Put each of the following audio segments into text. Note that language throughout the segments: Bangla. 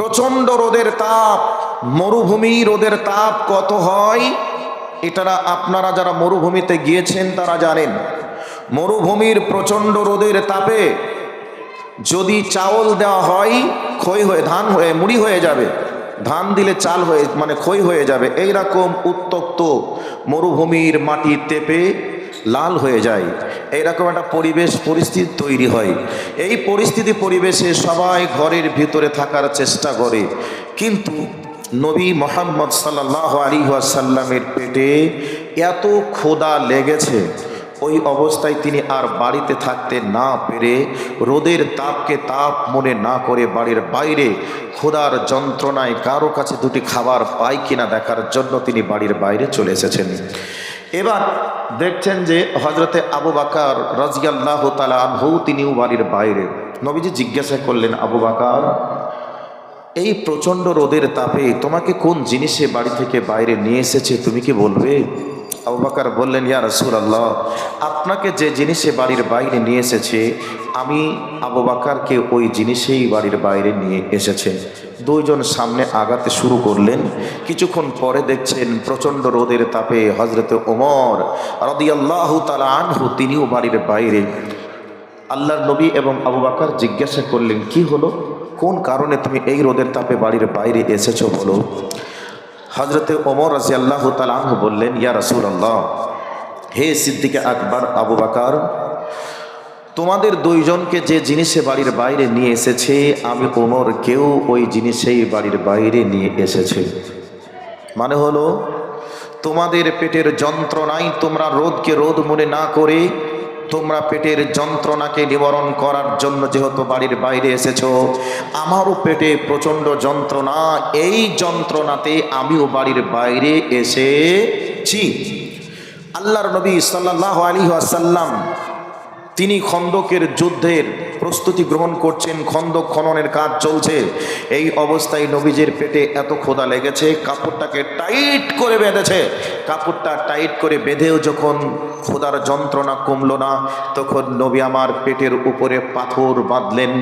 প্রচণ্ড রোদের তাপ, মরুভূমি রোদের তাপ কত হয়? এটারা আপনারা যারা মরুভূমিতে গিয়েছেন তারা জানেন। মরুভূমির প্রচণ্ড রোদের তাপে যদি চাউল দেওয়া হয়, ক্ষয় হয়ে, ধান হয়ে, মুড়ি হয়ে যাবে। ধান দিলে চাল হয়ে মানে ক্ষয় হয়ে যাবে। এই রকম উত্তক্ত মরুভূমির মাটি তেপে লাল হয়ে যায়। এইরকম একটা পরিবেশ, পরিস্থিতি তৈরি হয়। এই পরিস্থিতি পরিবেশে সবাই ঘরের ভিতরে থাকার চেষ্টা করে। কিন্তু নবী মোহাম্মদ সাল্লাহ আলী সাল্লামের পেটে এত ক্ষুধা লেগেছে, ওই অবস্থায় তিনি আর বাড়িতে থাকতে না পেরে রোদের তাপকে তাপ মনে না করে বাড়ির বাইরে খোদার যন্ত্রণায় কারও কাছে দুটি খাবার পাই কিনা দেখার জন্য তিনি বাড়ির বাইরে চলে এসেছেন। এবার দেখছেন যে হজরতে আবু বাকার রাজিয়াল্লাহ তালা আনহু, তিনিও বাড়ির বাইরে। নবীজি জিজ্ঞাসা করলেন, আবু বাকার, এই প্রচণ্ড রোদের তাপে তোমাকে কোন জিনিসে বাড়ি থেকে বাইরে নিয়ে এসেছে, তুমি কি বলবে? আবু বাকার বললেন, ইয়া রসুল আল্লাহ আপনাকে যে জিনিসে বাড়ির বাইরে নিয়ে এসেছে, আমি আবু বাকারকে ওই জিনিসেই বাড়ির বাইরে নিয়ে এসেছে। দুইজন সামনে আগাতে শুরু করলেন। কিছুক্ষণ পরে দেখছেন প্রচণ্ড রোদের তাপে হজরতে ওমর রদিয়াল্লাহু তালা আনহু তিনিও বাড়ির বাইরে। আল্লাহর নবী এবং আবু বাকার জিজ্ঞাসা করলেন, কি হলো? কোন কারণে তুমি এই রোদের তাপে বাড়ির বাইরে এসেছ বলো? হজরতে ওমর রাজি আল্লাহ তালাহ বললেন, ইয়া রসুল আল্লাহ হে সিদ্দিকে আকবর, আবু বাকার তোমাদের দুইজনকে যে জিনিসে বাড়ির বাইরে নিয়ে এসেছে, আমি ওমর কেউ ওই জিনিসেই বাড়ির বাইরে নিয়ে এসেছে। মানে হলো, তোমাদের পেটের যন্ত্রণাই তোমরা রোদকে রোদ মনে না করে, তোমরা পেটের যন্ত্রণাকে নিবারণ করার জন্য যেহেতু বাড়ির বাইরে এসেছ, আমারও পেটে প্রচণ্ড যন্ত্রণা, এই যন্ত্রণাতে আমিও বাড়ির বাইরে এসেছি। আল্লাহর নবী সাল্লাহ আলী আসাল্লাম তিনি খন্দকের যুদ্ধের প্রস্তুতি গ্রহণ করছেন, খন্দক খননের কাজ চলছে। এই অবস্থায় নবীজের পেটে এত খোদা লেগেছে, কাপড়টাকে টাইট করে বেঁধেছে। কাপড়টা টাইট করে বেঁধেও যখন খোদার যন্ত্রণা কমল না, তখন নবী আমার পেটের উপরে পাথর বাঁধলেন।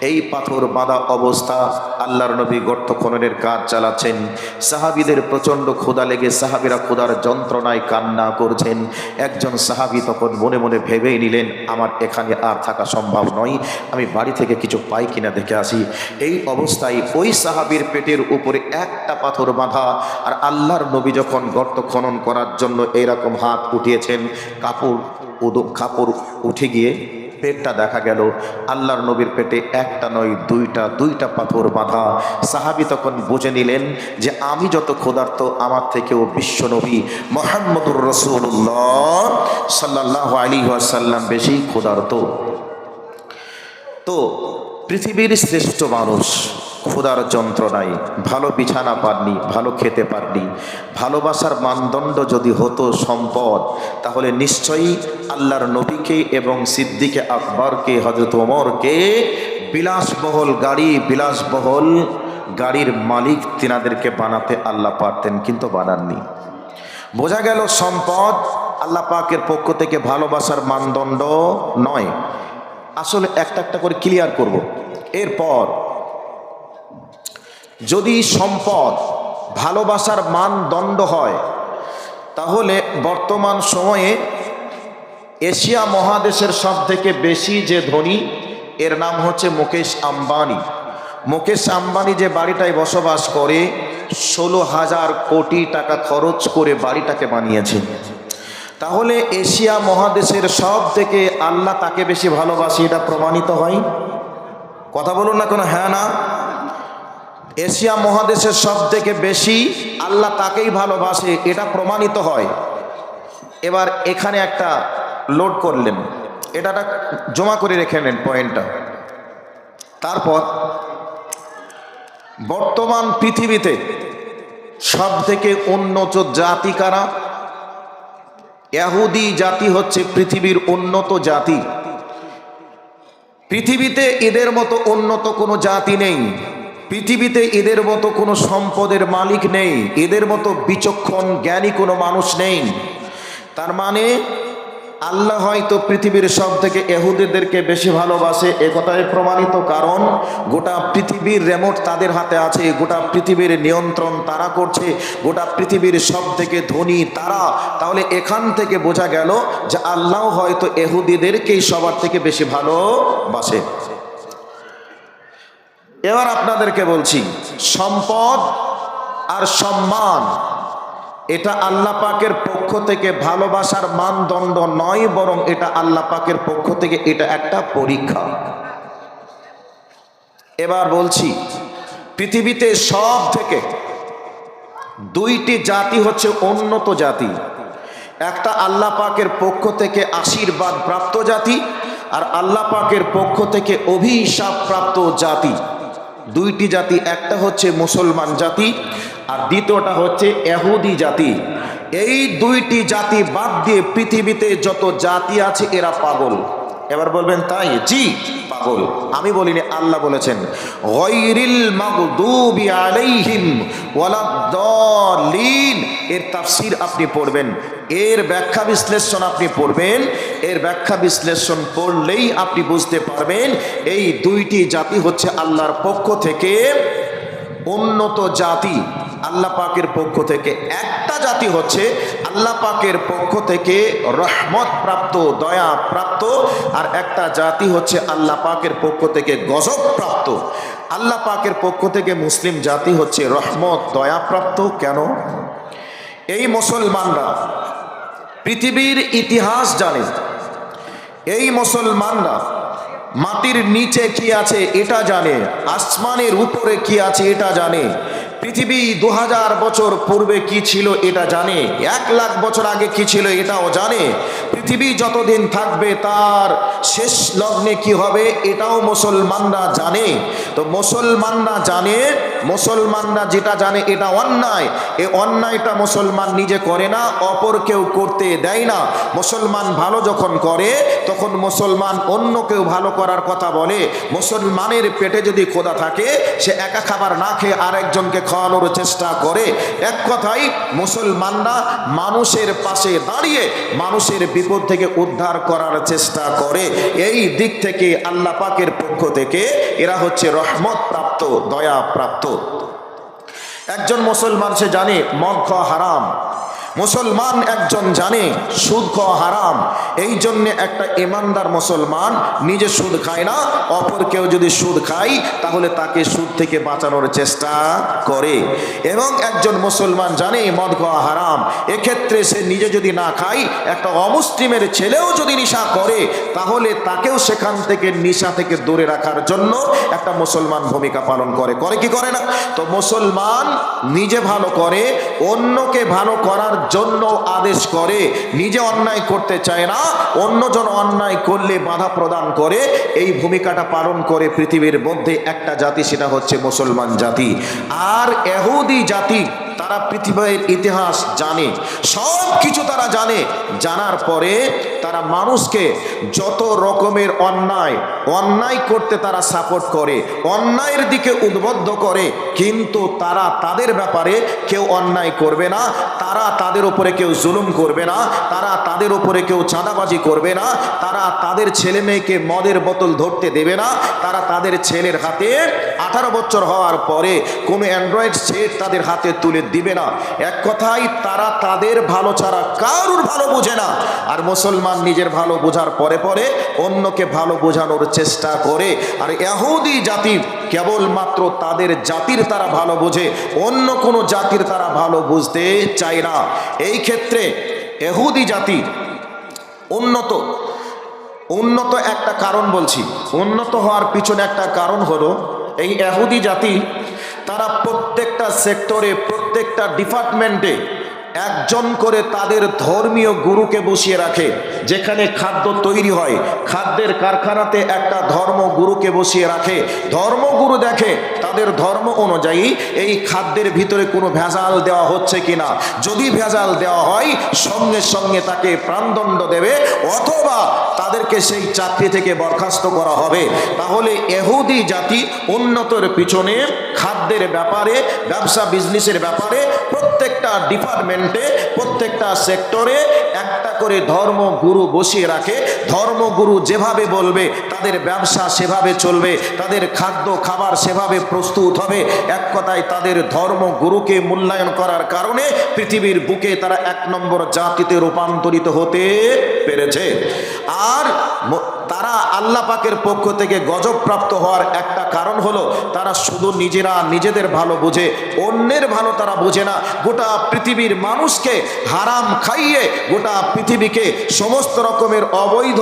এই পাথর বাঁধা অবস্থা আল্লাহর নবী গর্ত খননের কাজ চালাচ্ছেন। সাহাবিদের প্রচণ্ড ক্ষুদা লেগে সাহাবিরা ক্ষুদার যন্ত্রণায় কান্না করছেন। একজন সাহাবি তখন মনে মনে ভেবেই নিলেন আমার এখানে আর থাকা সম্ভব নয়। আমি বাড়ি থেকে কিছু পাই কিনা দেখে আসি। এই অবস্থায় ওই সাহাবির পেটের উপরে একটা পাথর বাঁধা আর আল্লাহর নবী যখন গর্ত খনন করার জন্য এইরকম হাত উঠিয়েছেন, কাপড় কাপড় উঠে গিয়ে পেটটা দেখা গেল। আল্লাহর নবীর পেটে একটা নয়, দুইটা দুইটা পাথর বাঁধা। সাহাবি তখন বুঝে নিলেন যে আমি যত ক্ষুধার্ত, আমার থেকেও বিশ্ব নবী মোহাম্মদুর রসুল্লাহ সাল্লাহ আলী আসাল্লাম বেশি ক্ষুধার্ত। তো পৃথিবীর শ্রেষ্ঠ মানুষ ক্ষুধার যন্ত্রণায় ভালো বিছানা পাননি, ভালো খেতে পারনি। ভালোবাসার মানদণ্ড যদি হতো সম্পদ, তাহলে নিশ্চয়ই আল্লাহর নবীকে এবং সিদ্দিকে আকবরকে হজরত ওমরকে বিলাসবহল গাড়ি, বিলাসবহল গাড়ির মালিক তিনাদেরকে বানাতে আল্লাহ পারতেন কিন্তু বানাননি। বোঝা গেল সম্পদ আল্লাহ পাকের পক্ষ থেকে ভালোবাসার মানদণ্ড নয়। আসলে একটা একটা করে ক্লিয়ার করব। এরপর যদি সম্পদ, ভালোবাসার মানদণ্ড হয়, তাহলে বর্তমান সময়ে এশিয়া মহাদেশের সব থেকে বেশি যে ধনী, এর নাম হচ্ছে মুকেশ আম্বানি। মুকেশ আম্বানি যে বাড়িটায় বসবাস করে, ষোলো হাজার কোটি টাকা খরচ করে বাড়িটাকে বানিয়েছে। তাহলে এশিয়া মহাদেশের সব থেকে আল্লাহ তাকে বেশি ভালোবাসি, এটা প্রমাণিত হয়। কথা বলুন না কোনো হ্যাঁ না? এশিয়া মহাদেশের সব থেকে বেশি আল্লাহ তাকেই ভালোবাসে, এটা প্রমাণিত হয়। এবার এখানে একটা লোড করলেন। এটা জমা করে রেখে নেন পয়েন্টটা তারপর, বর্তমান পৃথিবীতে সব থেকে উন্নত জাতি কারা? এহুদি জাতি হচ্ছে পৃথিবীর উন্নত জাতি। পৃথিবীতে এদের মতো উন্নত কোনো জাতি নেই। পৃথিবীতে এদের মতো কোনো সম্পদের মালিক নেই, এদের মতো বিচক্ষণ জ্ঞানী কোনো মানুষ নেই। তার মানে আল্লাহ হয়তো পৃথিবীর সব থেকে এহুদিদেরকে বেশি ভালোবাসে এ কথায় প্রমাণিত কারণ, গোটা পৃথিবীর রেমোট তাদের হাতে আছে, গোটা পৃথিবীর নিয়ন্ত্রণ তারা করছে, গোটা পৃথিবীর সব থেকে ধনী তারা। তাহলে এখান থেকে বোঝা গেল যে আল্লাহ হয়তো এহুদিদেরকেই সবার থেকে বেশি ভালোবাসে। এবার আপনাদেরকে বলছি, সম্পদ আর সম্মান, এটা আল্লাহ পাকের পক্ষ থেকে ভালোবাসার মানদণ্ড নয়, বরং এটা আল্লাহ পাকের পক্ষ থেকে এটা একটা পরীক্ষা। এবার বলছি, পৃথিবীতে সব থেকে দুইটি জাতি হচ্ছে উন্নত জাতি। একটা আল্লাহ পাকের পক্ষ থেকে আশীর্বাদ প্রাপ্ত জাতি, আর আল্লাহ পাকের পক্ষ থেকে অভিশাপ প্রাপ্ত জাতি। দুইটি জাতি, একটা হচ্ছে মুসলমান জাতি আর দ্বিতীয়টা হচ্ছে এহুদি জাতি। এই দুইটি জাতি বাদ দিয়ে পৃথিবীতে যত জাতি আছে, এরা পাগল। এবার বলবেন, তাই? জি, পাগল। আমি বলিনি, আল্লাহ বলেছেন এর তাফসীর আপনি পড়বেন, এর ব্যাখ্যা বিশ্লেষণ আপনি পড়বেন এর ব্যাখ্যা বিশ্লেষণ করলেই আপনি বুঝতে পারবেন, এই দুইটি জাতি হচ্ছে আল্লাহর পক্ষ থেকে উন্নত জাতি, আল্লাহ পাকের পক্ষ থেকে। একটা জাতি হচ্ছে আল্লাহ পাকের পক্ষ থেকে রহমত প্রাপ্ত, দয়া প্রাপ্ত, আর একটা জাতি হচ্ছে আল্লাহ পাকের পক্ষ থেকে গজব প্রাপ্ত। আল্লাহ পাকের পক্ষ থেকে মুসলিম জাতি হচ্ছে রহমত, দয়া প্রাপ্ত। কেন? এই মুসলমানরা পৃথিবীর ইতিহাস জানে। এই মুসলমানরা, মাটির নিচে কি আছে এটা জানে, আসমানের উপরে কি আছে এটা জানে, পৃথিবী দু হাজার বছর পূর্বে কি ছিল এটা জানে, এক লাখ বছর আগে কি ছিল এটাও জানে, পৃথিবী যতদিন থাকবে তার শেষ লগ্নে কি হবে এটাও মুসলমানরা জানে। তো মুসলমানরা জানে মুসলমানরা যেটা জানে এটা অন্যায়। এ অন্যায়টা মুসলমান নিজে করে না, অপর কেউ করতে দেয় না। মুসলমান ভালো যখন করে, তখন মুসলমান অন্য কেউ ভালো করার কথা বলে। মুসলমানের পেটে যদি খোদা থাকে, সে একা খাবার না খেয়ে আরেকজনকে খাওয়ানোর চেষ্টা করে। এক কথাই মুসলমানরা মানুষের পাশে দাঁড়িয়ে মানুষের বিপদ থেকে উদ্ধার করার চেষ্টা করে। এই দিক থেকে আল্লাহ পাকের পক্ষ থেকে এরা হচ্ছে রহমত প্রাপ্ত, দয়া প্রাপ্ত। একজন মুসলমান সে জানে মদ হারাম। মুসলমান একজন জানে সুদ খাওয়া হারাম, এই জন্যে একটা ইমানদার মুসলমান নিজে সুদ খায় না, অপর কেউ যদি সুদ খায়, তাহলে তাকে সুদ থেকে বাঁচানোর চেষ্টা করে। এবং একজন মুসলমান জানে মদ খাওয়া হারাম, এক্ষেত্রে সে নিজে যদি না খায়, একটা অমুসলিমের ছেলেও যদি নিশা করে, তাহলে তাকেও সেখান থেকে নিশা থেকে দূরে রাখার জন্য একটা মুসলমান ভূমিকা পালন করে। করে কি করে না? তো মুসলমান নিজে ভালো করে, অন্যকে ভালো করার জন্য আদেশ করে, নিজে অন্যায় করতে চায় না, অন্যজন অন্যায় করলে বাধা প্রদান করে। এই ভূমিকাটা পালন করে পৃথিবীর মধ্যে একটা জাতি, সেটা হচ্ছে মুসলমান জাতি। আর এহুদি জাতি তারা পৃথিবীর ইতিহাস জানে, সব কিছু তারা জানে। জানার পরে তারা মানুষকে যত রকমের অন্যায় অন্যায় করতে তারা সাপোর্ট করে, অন্যায়ের দিকে উদ্বুদ্ধ করে, কিন্তু তারা তাদের ব্যাপারে কেউ অন্যায় করবে না, তারা তাদের উপরে কেউ জুলুম করবে না, তারা তাদের উপরে কেউ চাঁদাবাজি করবে না, তারা তাদের ছেলে মেয়েকে মদের বোতল ধরতে দেবে না, তারা তাদের ছেলের হাতে আঠারো বছর হওয়ার পরে কোনো অ্যান্ড্রয়েড সেট তাদের হাতে তুলে দিবে না। এক কথাই তারা তাদের ভালো ছাড়া কারুর ভালো বোঝে না। আর মুসলমান নিজের ভালো বোঝার পরে পরে অন্যকে ভালো বোঝানোর চেষ্টা করে। আর এহুদি জাতি কেবলমাত্র তাদের জাতির তারা ভালো বোঝে, অন্য কোনো জাতির তারা ভালো বুঝতে চায় না। এই ক্ষেত্রে এহুদি জাতি উন্নত উন্নত একটা কারণ বলছি। উন্নত হওয়ার পিছনে একটা কারণ হলো, এই এহুদি জাতি তারা প্রত্যেকটা সেক্টরে প্রত্যেকটা ডিপার্টমেন্টে একজন করে তাদের ধর্মীয় গুরুকে বসিয়ে রাখে, যেখানে খাদ্য তৈরি হয়। খাদ্যের কারখানাতে একটা ধর্ম গুরুকে বসিয়ে রাখে। ধর্মগুরু দেখে, তাদের ধর্ম অনুযায়ী এই খাদ্যের ভিতরে কোনো ভেজাল দেওয়া হচ্ছে কিনা। যদি ভেজাল দেওয়া হয়, সঙ্গে সঙ্গে তাকে প্রাণদণ্ড দেবে, অথবা তাদেরকে সেই চাকরি থেকে বরখাস্ত করা হবে। তাহলে এহুদি জাতি উন্নতর পিছনে খাদ্যের ব্যাপারে, ব্যবসা বিজনেসের ব্যাপারে প্রত্যেকটা ডিপার্টমেন্টে, প্রত্যেকটা সেক্টরে একটা করে ধর্মগুরু বসিয়ে রাখে। ধর্মগুরু যেভাবে বলবে, তাদের ব্যবসা সেভাবে চলবে, তাদের খাদ্য, খাবার সেভাবে প্রস্তুত হবে। এক কথায় তাদের ধর্মগুরুকে মূল্যায়ন করার কারণে পৃথিবীর বুকে তারা এক নম্বর জাতিতে রূপান্তরিত হতে পেরেছে। আর তারা আল্লাহ পাকের পক্ষ থেকে গজবপ্রাপ্ত হওয়ার একটা কারণ হলো, তারা শুধু নিজেরা নিজেদের ভালো বোঝে, অন্যের ভালো তারা বোঝে না। গোটা পৃথিবীর মানুষকে হারাম খাইয়ে গোটা পৃথিবীকে সমস্ত রকমের অবৈধ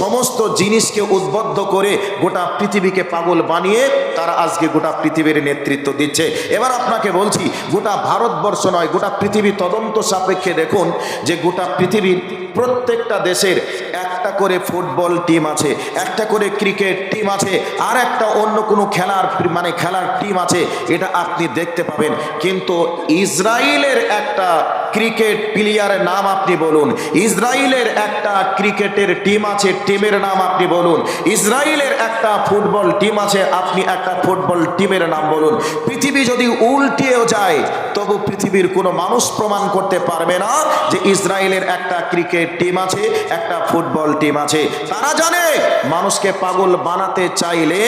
সমস্ত জিনিসকে উদ্বুদ্ধ করে গোটা পৃথিবীকে পাগল বানিয়ে তারা আজকে গোটা পৃথিবীর নেতৃত্ব দিচ্ছে। এবার আপনাকে বলছি, গোটা ভারতবর্ষ নয়, গোটা পৃথিবী তদন্ত সাপেক্ষে দেখুন যে গোটা পৃথিবীর প্রত্যেকটা দেশের একটা করে ফুটবল টিম আছে, একটা করে ক্রিকেট টিম আছে, আর একটা অন্য কোনো খেলার মানে খেলার টিম আছে, এটা আপনি দেখতে পাবেন। কিন্তু ইসরায়েলের একটা ক্রিকেট প্লেয়ারের নাম আপনি বলুন। ইসরায়েলের একটা ক্রিকেটের টিম আছে, টিমের নাম আপনি বলুন। ইসরায়েলের একটা ফুটবল টিম আছে, আপনি একটা ফুটবল টিমের নাম বলুন। পৃথিবী যদি উল্টিয়েও যায়, তবু পৃথিবীর কোনো মানুষ প্রমাণ করতে পারবে না যে ইসরায়েলের একটা ক্রিকেট টিম আছে, একটা ফুটবল টিম আছে। তারা জানে, মানুষকে পাগল বানাতে চাইলে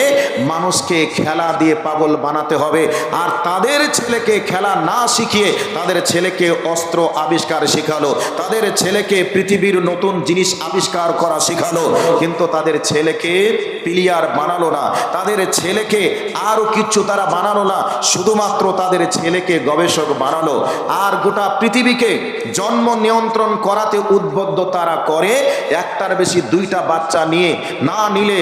মানুষকে খেলা দিয়ে পাগল বানাতে হবে। আর তাদের ছেলেকে খেলা না শিখিয়ে তাদের ছেলেকে অস্ত্র আবিষ্কার শেখালো। তাদের ছেলেকে পৃথিবীর নতুন জিনিস আবিষ্কার করা শেখালো। কিন্তু তাদের ছেলেকে প্লেয়ার বানালো না। তাদের ছেলেকে আরও কিচ্ছু তারা বানালো না, শুধুমাত্র তাদের ছেলেকে গবেষক বানালো। আর গোটা পৃথিবীকে জন্ম নিয়ন্ত্রণ করাতে উদ্বুদ্ধ তারা করে, একটার বেশি দুইটা বাচ্চা নিয়ে না নিলে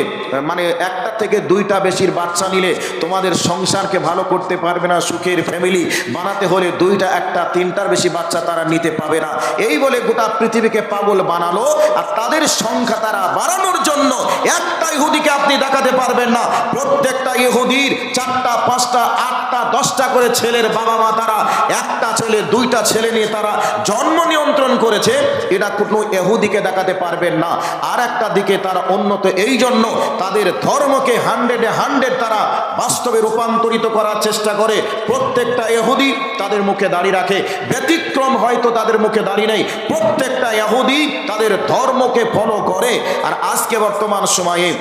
মানে একটা থেকে দুইটা বেশির বাচ্চা নিলে তোমাদের সংসারকে ভালো করতে পারবে না, সুখের ফ্যামিলি বানাতে হলে দুইটা, একটা, তিনটার বেশি বাচ্চা তারা নিতে পাবে না। এই বলে গোটা পৃথিবীকে পাগল বানালো, আর তাদের সংখ্যা তারা বাড়ানোর জন্য একটা ইহুদিকে আপনি দেখাতে পারবেন না। প্রত্যেকটা ইহুদির চারটা, পাঁচটা, আটটা, দশটা করে ছেলের বাবা মা তারা, একটা ছেলে, দুইটা ছেলে নিয়ে তারা জন্ম নিয়ন্ত্রণ করেছে। এটা কোনো এহুদিকে দেখাতে পারবেন না। আর একটা দিকে তারা উন্নত এই জন্য তাদের ধর্মকে হান্ড্রেডে হান্ড্রেড তারা বাস্তবে রূপান্তরিত করার চেষ্টা করে। প্রত্যেকটা এহুদি তাদের মুখে দাঁড়িয়ে রাখে। ব্যতিক্রম হয়তো তাদের মুখে দাঁড়িয়ে নেই। প্রত্যেকটা এহুদি তাদের ধর্মকে ফলো করে। আর আজকে বর্তমান সময়ে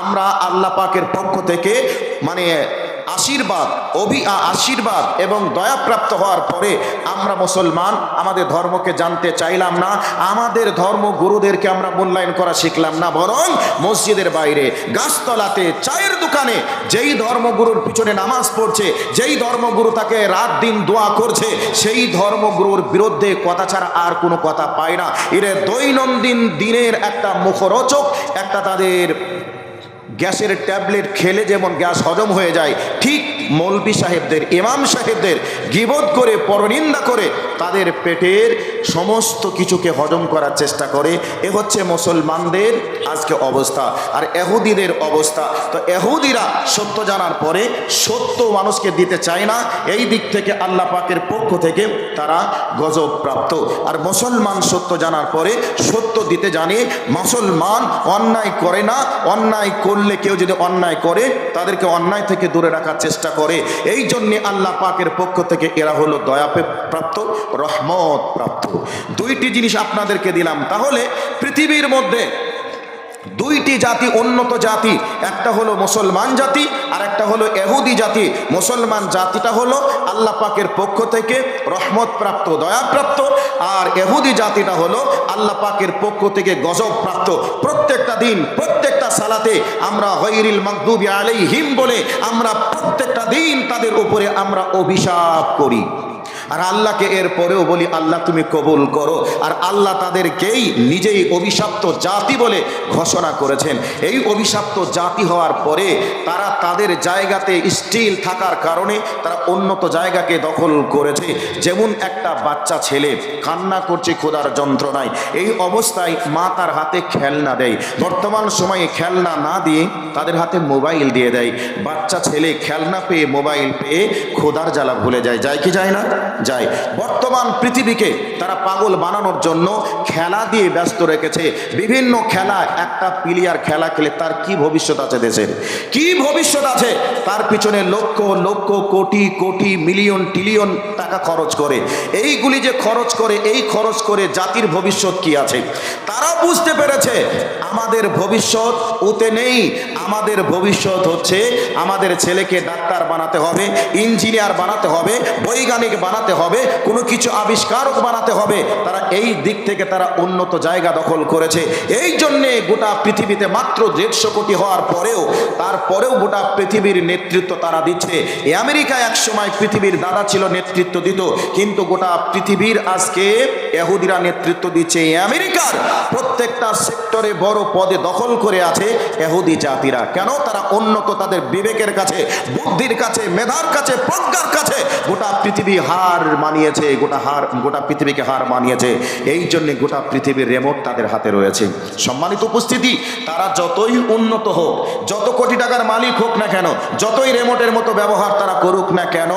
আমরা আল্লাহ পাকের পক্ষ থেকে মানে আশীর্বাদ, অভি আশীর্বাদ এবং দয়াপ্রাপ্ত হওয়ার পরে আমরা মুসলমান, আমাদের ধর্মকে জানতে চাইলাম না, আমাদের ধর্ম গুরুদেরকে আমরা মূল্যায়ন করা শিখলাম না, বরং মসজিদের বাইরে, গাছতলাতে, চায়ের দোকানে যেই ধর্মগুরুর পিছনে নামাজ পড়ছে, যেই ধর্মগুরু তাকে রাত দিন দোয়া করছে, সেই ধর্মগুরুর বিরুদ্ধে কথা ছাড়া আর কোনো কথা পায় না। এর দৈনন্দিন দিনের একটা মুখরোচক, একটা তাদের গ্যাসের ট্যাবলেট খেলে যেমন গ্যাস হজম হয়ে যায় ঠিক মৌলবি সাহেবদের, ইমাম সাহেবদের গিবোধ করে, পরনিন্দা করে তাদের পেটের সমস্ত কিছুকে হজম করার চেষ্টা করে। এ হচ্ছে মুসলমানদের আজকে অবস্থা। আর এহুদিদের অবস্থা। তো এহুদিরা সত্য জানার পরে সত্য মানুষকে দিতে চায় না। এই দিক থেকে আল্লাহ পাকের পক্ষ থেকে তারা গজব প্রাপ্ত। আর মুসলমান সত্য জানার পরে সত্য দিতে জানে, মুসলমান অন্যায় করে না। অন্যায় করলে কেউ যদি অন্যায় করে, তাদেরকে অন্যায় থেকে দূরে রাখার চেষ্টা করে। এই জন্যে আল্লাহ পাকের পক্ষ থেকে এরা হলো দয়াপে প্রাপ্ত, রহমত প্রাপ্ত। দুইটি জিনিস আপনাদেরকে দিলাম। তাহলে পৃথিবীর মধ্যে দুইটি জাতি উন্নত জাতি, একটা হলো মুসলমান জাতি আর একটা হলো এহুদি জাতি। মুসলমান জাতিটা হলো আল্লাহ পাকের পক্ষ থেকে রহমত প্রাপ্ত দয়াপ্রাপ্ত আর এহুদি জাতিটা হলো আল্লাহ পাকের পক্ষ থেকে গজব প্রাপ্ত প্রত্যেকটা দিন, প্রত্যেকটা সালাতে আমরা হৈরিল মাকদুবি আলাইহিম বলে আমরা প্রত্যেকটা দিন তাদের উপরে আমরা অভিশাপ করি। আর আল্লাহকে এর পরেও বলি, আল্লাহ, তুমি কবুল করো। আর আল্লাহ তাদেরকেই নিজেই অভিশপ্ত জাতি বলে ঘোষণা করেছেন। এই অভিশপ্ত জাতি হওয়ার পরে তারা তাদের জায়গাতে স্টিল থাকার কারণে তারা উন্নত জায়গাকে দখল করেছে। যেমন একটা বাচ্চা ছেলে কান্না করছে, খোদার যন্ত্রণায়। এই অবস্থায় মা তার হাতে খেলনা দেয়। বর্তমান সময়ে খেলনা না দিয়ে তাদের হাতে মোবাইল দিয়ে দেয়। বাচ্চা ছেলে খেলনা পেয়ে, মোবাইল পেয়ে খোদার জ্বালা ভুলে যায়। যায় কি যায় না? যায়। বর্তমান পৃথিবীকে তারা পাগল বানানোর জন্য খেলা দিয়ে ব্যস্ত রেখেছে। বিভিন্ন খেলা, একটা প্লেয়ার খেলা খেলে তার কি ভবিষ্যৎ আছে দেশের কি ভবিষ্যৎ আছে? তার পিছনে লক্ষ লক্ষ, কোটি কোটি, মিলিয়ন ট্রিলিয়ন টাকা খরচ করে। এইগুলি যে খরচ করে, এই খরচ করে জাতির ভবিষ্যৎ কি আছে? তারা বুঝতে পেরেছে, আমাদের ভবিষ্যৎ ওতে নেই। আমাদের ভবিষ্যৎ হচ্ছে আমাদের ছেলেকে ডাক্তার বানাতে হবে, ইঞ্জিনিয়ার বানাতে হবে, বৈজ্ঞানিক বানাতে হবে, কোনো কিছু আবিষ্কারক বানাতে হবে। তারা এই দিক থেকে তারা উন্নত জায়গা দখল করেছে। এই জন্যে গোটা পৃথিবীতে মাত্র দেড়শো কোটি হওয়ার পরেও, তারপরেও গোটা পৃথিবীর নেতৃত্ব তারা দিচ্ছে। এই আমেরিকা এক সময় পৃথিবীর দাদা ছিল নেতৃত্ব দিত, কিন্তু গোটা পৃথিবীর আজকে এহুদিরা নেতৃত্ব দিচ্ছে আমেরিকার। প্রত্যেকটা সেক্টরে বড় পদে দখল করে আছে এহুদি জাতিরা। কেন? তারা উন্নত তাদের বিবেকের কাছে, বুদ্ধির কাছে, মেধার কাছে, প্রজ্ঞার কাছে গোটা পৃথিবী হার মানিয়েছে, গোটা হার, গোটা পৃথিবীকে হার মানিয়েছে। এই জন্যে গোটা পৃথিবীর রেমোট তাদের হাতে রয়েছে। সম্মানিত উপস্থিতি, তারা যতই উন্নত হোক, যত কোটি টাকার মালিক হোক না কেন, যতই রেমোটের মতো ব্যবহার তারা করুক না কেন,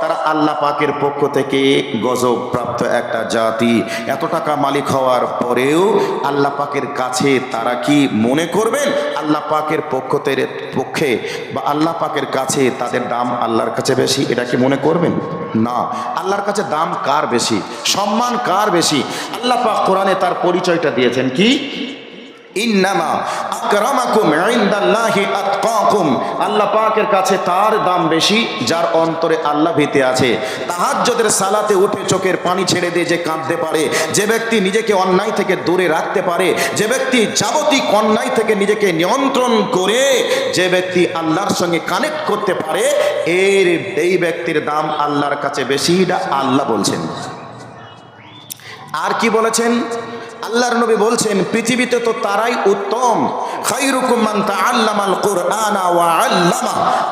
তারা আল্লাহ পাকের পক্ষ থেকে গজব প্রাপ্ত একটা জাতি। এত টাকা মালিক হওয়ার পরেও আল্লাহ পাকের কাছে তারা কি মনে করবেন? আল্লাহ পাকের পক্ষ পক্ষে বা আল্লাহ পাকের কাছে তাদের দাম আল্লাহর কাছে বেশি, এটা কি মনে করবেন? না। আল্লাহর কাছে দাম কার বেশি? সম্মান কার বেশি? আল্লাহ পাক কোরআনে তার পরিচয়টা দিয়েছেন কি? ইন্নামা আল্লাহ পাকের কাছে তার দাম বেশি, যার অন্তরে আল্লাহ ভীতে আছে। সালাতে উঠে চোখের পানি ছেড়ে দিয়ে যে কাঁদতে পারে, যে ব্যক্তি নিজেকে অন্যায় থেকে দূরে রাখতে পারে, যে ব্যক্তি অন্যায় থেকে নিজেকে নিয়ন্ত্রণ করে, যে ব্যক্তি আল্লাহর সঙ্গে কানেক্ট করতে পারে, এর এই ব্যক্তির দাম আল্লাহর কাছে বেশি আল্লাহ বলছেন। আর কি বলেছেন? আল্লাহর নবী বলছেন, পৃথিবীতে তো তারাই উত্তম।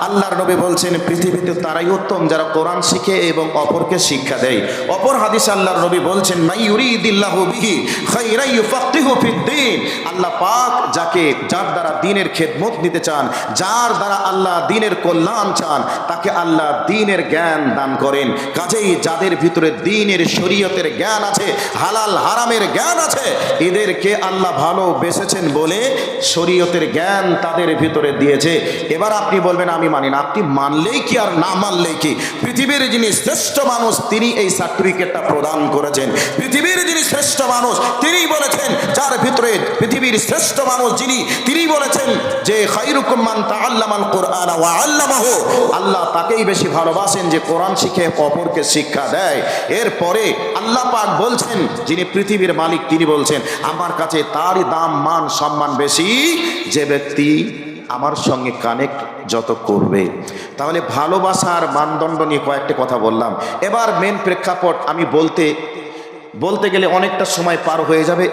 আল্লাহর নবী বলছেন, পৃথিবীতে তারাই উত্তম যারা কোরআন শিখে এবং অপরকে শিক্ষা দেয়। অপর হাদিস আল্লাহর নবী বলছেন আল্লাহ পাক যাকে, যার দ্বারা দিনের খেদমত নিতে চান, যার দ্বারা আল্লাহ দিনের কল্যাণ চান, তাকে আল্লাহ দিনের জ্ঞান দান করেন। কাজেই যাদের ভিতরে দিনের শরীয়তের জ্ঞান আছে, হালাল হারামের জ্ঞান আছে এদেরকে আল্লাহ ভালোবেসেছেন বলে শরীয়তের জ্ঞান তাদের ভিতরে দিয়েছে। এবার আপনি বলবেন, আমি মানি না। আপনি মানলেই কি আর না মানলেই কি? পৃথিবীর যিনি শ্রেষ্ঠ মানুষ, তিনি এই সার্টিফিকেটটা প্রদান করেছেন। পৃথিবীর যিনি শ্রেষ্ঠ মানুষ, তিনি বলেছেন, যার ভিতরে পৃথিবীর শ্রেষ্ঠ মানুষ যিনি, তিনি বলেছেন যে খাইরুকুম মান তাআল্লামাল কুরআন ওয়া আল্লামাহু। আল্লাহ তাকেই বেশি ভালোবাসেন যে, কোরআন শিখে অপরকে শিক্ষা দেয়। এরপরে আল্লাহ পাক বলছেন, যিনি পৃথিবীর মালিক, তিনি বলছেন, আমার কাছে তারই দাম, মান, সম্মান বেশি। যে ব্যক্তি আমার সঙ্গে কানেক্ট যত করবে। তাহলে ভালোবাসার মানদণ্ড নিয়ে কয়েকটি কথা বললাম। এবার মেন প্রেক্ষাপট আমি বলতে বলতে গেলে অনেকটা সময় পার হয়ে যাবে।